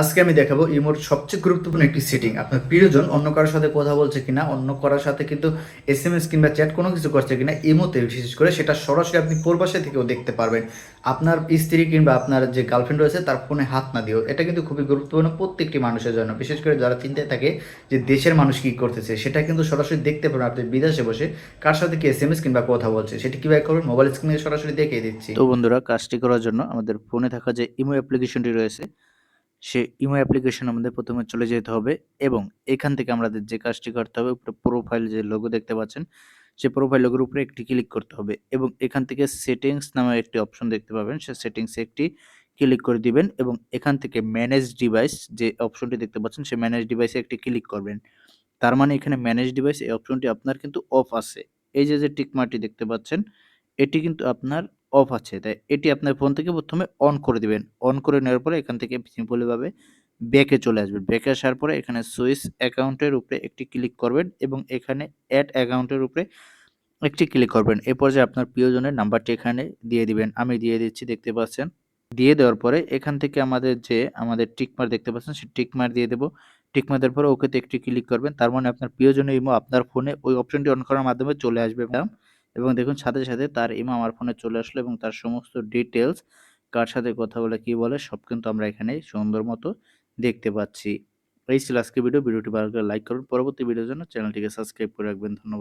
আজকে আমি দেখাবো ইমোর সবচেয়ে গুরুত্বপূর্ণ একটি সেটিং আপনার প্রিয়জন অন্য কারোর সাথে কথা বলছে কিনা, অন্য কারোর সাথে কিন্তু এস এম এস কিংবা চ্যাট কোনো কিছু করছে কিনা, ইমোতে বিশেষ করে সেটা সরাসরি আপনি পূর্বাশে থেকেও দেখতে পারবেন। আপনার স্ত্রী কিংবা আপনার যে গার্লফ্রেন্ড রয়েছে তার ফোনে হাত না দিও এটা কিন্তু খুবই গুরুত্বপূর্ণ প্রত্যেকটি মানুষের জন্য। বিশেষ করে যারা চিন্তায় থাকে যে দেশের মানুষ কি করতেছে, সেটা কিন্তু সরাসরি দেখতে পারবেন। আপনি বিদেশে বসে কার সাথে কি এস এম এস কিংবা কথা বলছে, সেটি কীভাবে করবেন মোবাইল স্ক্রিনে সরাসরি দেখিয়ে দিচ্ছি। তো বন্ধুরা, কাজটি করার জন্য আমাদের ফোনে থাকা যে ইমো অ্যাপ্লিকেশনটি রয়েছে সে ইমো অ্যাপ্লিকেশন আমাদের প্রথমে চলে যেতে হবে এবং এখান থেকে আমাদের যে কাজটি করতে হবে, উপরে প্রোফাইল যে লোগো দেখতে পাচ্ছেন, সে প্রোফাইল লোগোর উপরে একটি ক্লিক করতে হবে এবং এখান থেকে সেটিংস নামে একটি অপশন দেখতে পাবেন। সে সেটিংসে একটি ক্লিক করে দিবেন এবং এখান থেকে ম্যানেজ ডিভাইস যে অপশনটি দেখতে পাচ্ছেন, সে ম্যানেজ ডিভাইসে একটি ক্লিক করবেন। তার মানে এখানে ম্যানেজ ডিভাইস এই অপশনটি আপনার কিন্তু অফ আছে। এই যে যে টিকমার্কটি দেখতে পাচ্ছেন, এটি কিন্তু আপনার অফ আছে। তাই এটি আপনার ফোন থেকে প্রথমে অন করে দিবেন। অন করে নেওয়ার পরে এখান থেকে সিম্পলিভাবে ব্যাকে চলে আসবেন। ব্যাকে আসার পরে এখানে সুইস অ্যাকাউন্টের উপরে একটি ক্লিক করবেন এবং এখানে অ্যাড অ্যাকাউন্টের উপরে একটি ক্লিক করবেন। এ পর্যায়ে আপনার প্রিয়জনের নাম্বারটি এখানে দিয়ে দিবেন। আমি দিয়ে দিচ্ছি, দেখতে পাচ্ছেন? দিয়ে দেওয়ার পরে এখান থেকে আমাদের যে আমাদের টিকমার দেখতে পাচ্ছেন, সেই টিকমার দিয়ে দেবো। টিকমার দেওয়ার পরে ওকেতে একটি ক্লিক করবেন। তার মানে আপনার প্রিয়জনের ইমো আপনার ফোনে ওই অপশনটি অন করার মাধ্যমে চলে আসবে। ম্যাম এবং দেখুন সাথে সাথে তার ইমো আমার ফোনে চলে আসলো এবং তার সমস্ত ডিটেলস কার সাথে কথা বলে, কি বলে, সব কিন্তু আমরা এখানে সুন্দর মতো দেখতে পাচ্ছি। এই ছিল আজকে ভিডিও ভিডিওটি ভালো করে লাইক করুন। পরবর্তী ভিডিওর জন্য চ্যানেলটিকে সাবস্ক্রাইব করে রাখবেন। ধন্যবাদ।